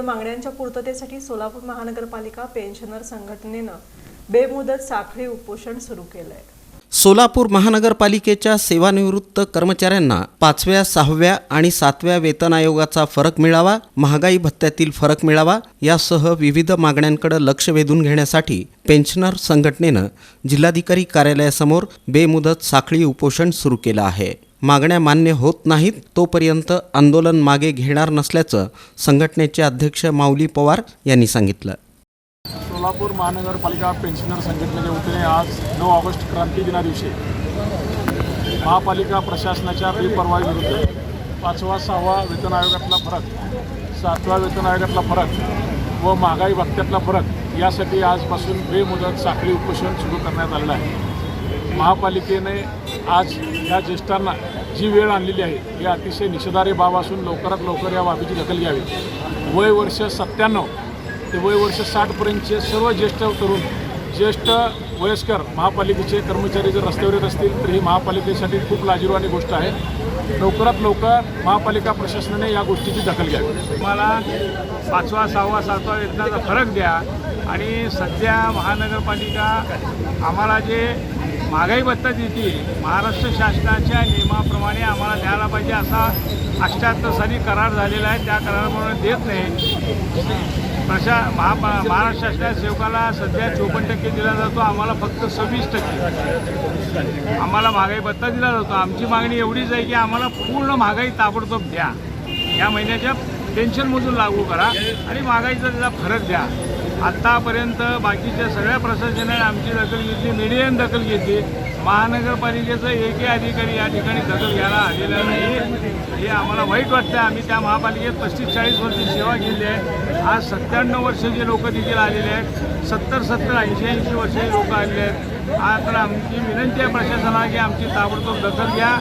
मागण्यांच्या पूर्ततेसाठी सोलापूर महानगरपालिका पेन्शनर संघटनेनं बेमुदत साखळी उपोषण सुरू केलंय. सोलापूर महानगरपालिकेच्या सेवानिवृत्त कर्मचाऱ्यांना पाचव्या सहाव्या आणि सातव्या वेतन आयोगाचा फरक मिळावा महागाई भत्त्यातील फरक मिळावा यासह विविध मागण्यांकडे लक्ष वेधून घेण्यासाठी पेन्शनर संघटनेनं जिल्हाधिकारी कार्यालयासमोर बेमुदत साखळी उपोषण सुरू केलं आहे. मागण्या मान्य होत नाहीत तोपर्यंत आंदोलन मागे घेणार नसल्याचं संघटनेचे अध्यक्ष माऊली पवार यांनी सांगितलं. सोलापूर महानगरपालिका पेन्शनर संघटनेच्या वतीने आज नऊ ऑगस्ट क्रांती दिना दिवशी महापालिका प्रशासनाच्या बेपरवाईविरुद्ध पाचवा सहावा वेतन आयोगातला फरक सातव्या वेतन आयोगातला फरक व महागाई भत्त्यातला फरक यासाठी आजपासून बेमुदत साखळी उपोषण सुरू करण्यात आलेलं आहे. महापालिकेने आज या ज्येष्ठांना जी वेळ आणलेली आहे ही अतिशय निषेधारे बाब असून लवकरात लवकर या बाबीची दखल घ्यावी. वय वर्ष सत्त्याण्णव ते वय वर्ष साठपर्यंतचे सर्व ज्येष्ठ तरुण ज्येष्ठ वयस्कर महापालिकेचे कर्मचारी जर रस्त्यावर येत असतील तर ही महापालिकेसाठी खूप लाजीरवाणी गोष्ट आहे. लवकरात लवकर महापालिका प्रशासनाने या गोष्टीची दखल घ्यावी. तुम्हाला पाचवा सहावा सातवा वेतनाचा फरक द्या आणि सध्या महानगरपालिका आम्हाला जे महागाई भत्ता देते महाराष्ट्र शासनाच्या नियमाप्रमाणे आम्हाला द्यायला पाहिजे असा अठ्ठ्याहत्तर साली करार झालेला आहे. त्या कराराप्रमाणे देत नाही. प्रशा महा महाराष्ट्र शासनाच्या सेवकाला सध्या चोपन्न टक्के दिला जातो. आम्हाला फक्त सव्वीस टक्के. आम्हाला महागाई भत्ता दिला जातो. आमची मागणी एवढीच आहे की आम्हाला पूर्ण महागाई ताबडतोब द्या. या महिन्याच्या पेन्शनमधून लागू करा आणि महागाईचा त्याचा फरक द्या. आत्तापर्यंत बाकीच्या सगळ्या प्रशासनाने आमची दखल घेतली मीडियाने दखल घेतली. महानगरपालिकेचं एकही अधिकारी या ठिकाणी दखल घ्यायला आलेला नाही. हे आम्हाला वाईट वाटतं आम्ही त्या महापालिकेत पस्तीस चाळीस वर्ष सेवा केली आहे. आज सत्त्याण्णव वर्ष जे लोक देखील आलेले आहेत सत्तर सत्तर ऐंशी ऐंशी वर्ष लोक आलेले आहेत. आता तर आमची विनंती आहे प्रशासनाला की आमची ताबडतोब दखल घ्या.